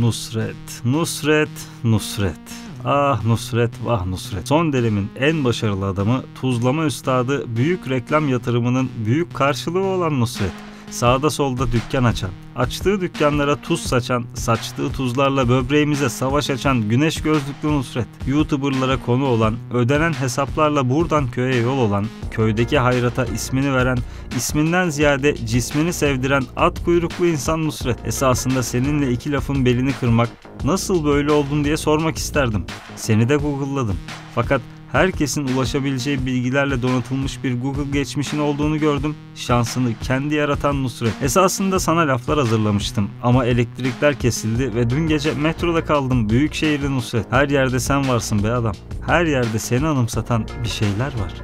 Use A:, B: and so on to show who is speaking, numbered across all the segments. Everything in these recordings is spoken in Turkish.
A: Nusret, Nusret, Nusret. Ah Nusret, vah Nusret. Son dönemin en başarılı adamı, tuzlama üstadı, büyük reklam yatırımının büyük karşılığı olan Nusret. Sağda solda dükkan açan, açtığı dükkanlara tuz saçan, saçtığı tuzlarla böbreğimize savaş açan güneş gözlüklü Nusret. YouTuberlara konu olan, ödenen hesaplarla buradan köye yol olan, köydeki hayrata ismini veren, isminden ziyade cismini sevdiren at kuyruklu insan Nusret. Esasında seninle iki lafın belini kırmak, nasıl böyle oldun diye sormak isterdim. Seni de Google'ladım. Fakat herkesin ulaşabileceği bilgilerle donatılmış bir Google geçmişin olduğunu gördüm. Şansını kendi yaratan Nusret. Esasında sana laflar hazırlamıştım ama elektrikler kesildi ve dün gece metroda kaldım. Büyük şehirde Nusret. Her yerde sen varsın be adam. Her yerde seni anımsatan bir şeyler var.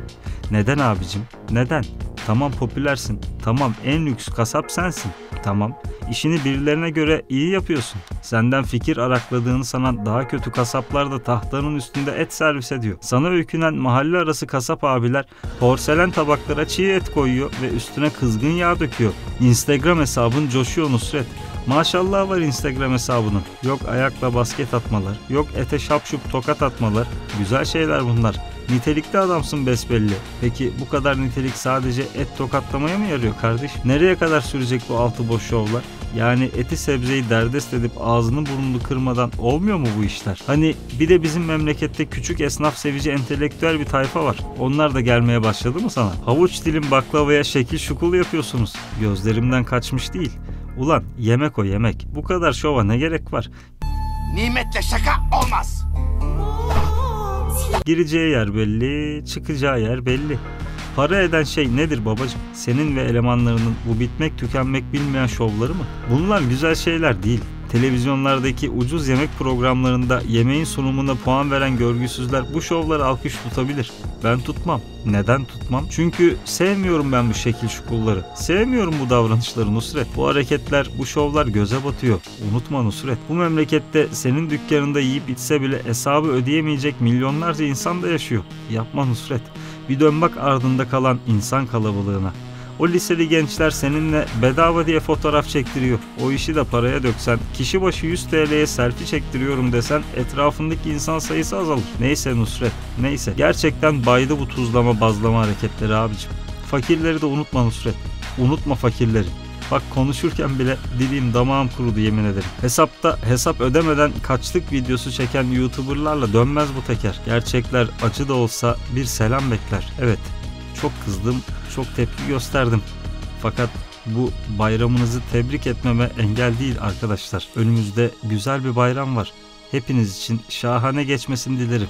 A: Neden abicim? Neden? Tamam popülersin. Tamam en lüks kasap sensin. Tamam işini birilerine göre iyi yapıyorsun. Senden fikir arakladığını sanan daha kötü kasaplar da tahtanın üstünde et servis ediyor. Sana öykünen mahalle arası kasap abiler porselen tabaklara çiğ et koyuyor ve üstüne kızgın yağ döküyor. Instagram hesabın coşuyor Nusret. Maşallah var Instagram hesabının. Yok ayakla basket atmalar, yok ete şapşup tokat atmalar. Güzel şeyler bunlar. Nitelikli adamsın besbelli. Peki bu kadar nitelik sadece et tokatlamaya mı yarıyor kardeş? Nereye kadar sürecek bu altı boş şovlar? Yani eti sebzeyi derdest edip ağzını burnunu kırmadan olmuyor mu bu işler? Hani bir de bizim memlekette küçük esnaf sevici entelektüel bir tayfa var. Onlar da gelmeye başladı mı sana? Havuç dilim baklavaya şekil şukul yapıyorsunuz. Gözlerimden kaçmış değil. Ulan yemek o yemek. Bu kadar şova ne gerek var?
B: Nimetle şaka olmaz.
A: Gireceği yer belli, çıkacağı yer belli. Para eden şey nedir babacım? Senin ve elemanlarının bu bitmek tükenmek bilmeyen şovları mı? Bunlar güzel şeyler değil. Televizyonlardaki ucuz yemek programlarında yemeğin sunumuna puan veren görgüsüzler bu şovları alkış tutabilir. Ben tutmam. Neden tutmam? Çünkü sevmiyorum ben bu şekil şukulları. Sevmiyorum bu davranışları Nusret. Bu hareketler, bu şovlar göze batıyor. Unutma Nusret. Bu memlekette senin dükkanında yiyip içse bile hesabı ödeyemeyecek milyonlarca insan da yaşıyor. Yapma Nusret. Bir dön bak ardında kalan insan kalabalığına. O liseli gençler seninle bedava diye fotoğraf çektiriyor. O işi de paraya döksen, kişi başı 100 TL'ye selfie çektiriyorum desen etrafındaki insan sayısı azalır. Neyse Nusret, neyse. Gerçekten baydı bu tuzlama bazlama hareketleri abicim. Fakirleri de unutma Nusret. Unutma fakirleri. Bak konuşurken bile dilim damağım kurudu yemin ederim. Hesapta hesap ödemeden kaçlık videosu çeken YouTuber'larla dönmez bu teker. Gerçekler acı da olsa bir selam bekler. Evet çok kızdım, çok tepki gösterdim. Fakat bu bayramınızı tebrik etmeme engel değil arkadaşlar. Önümüzde güzel bir bayram var. Hepiniz için şahane geçmesini dilerim.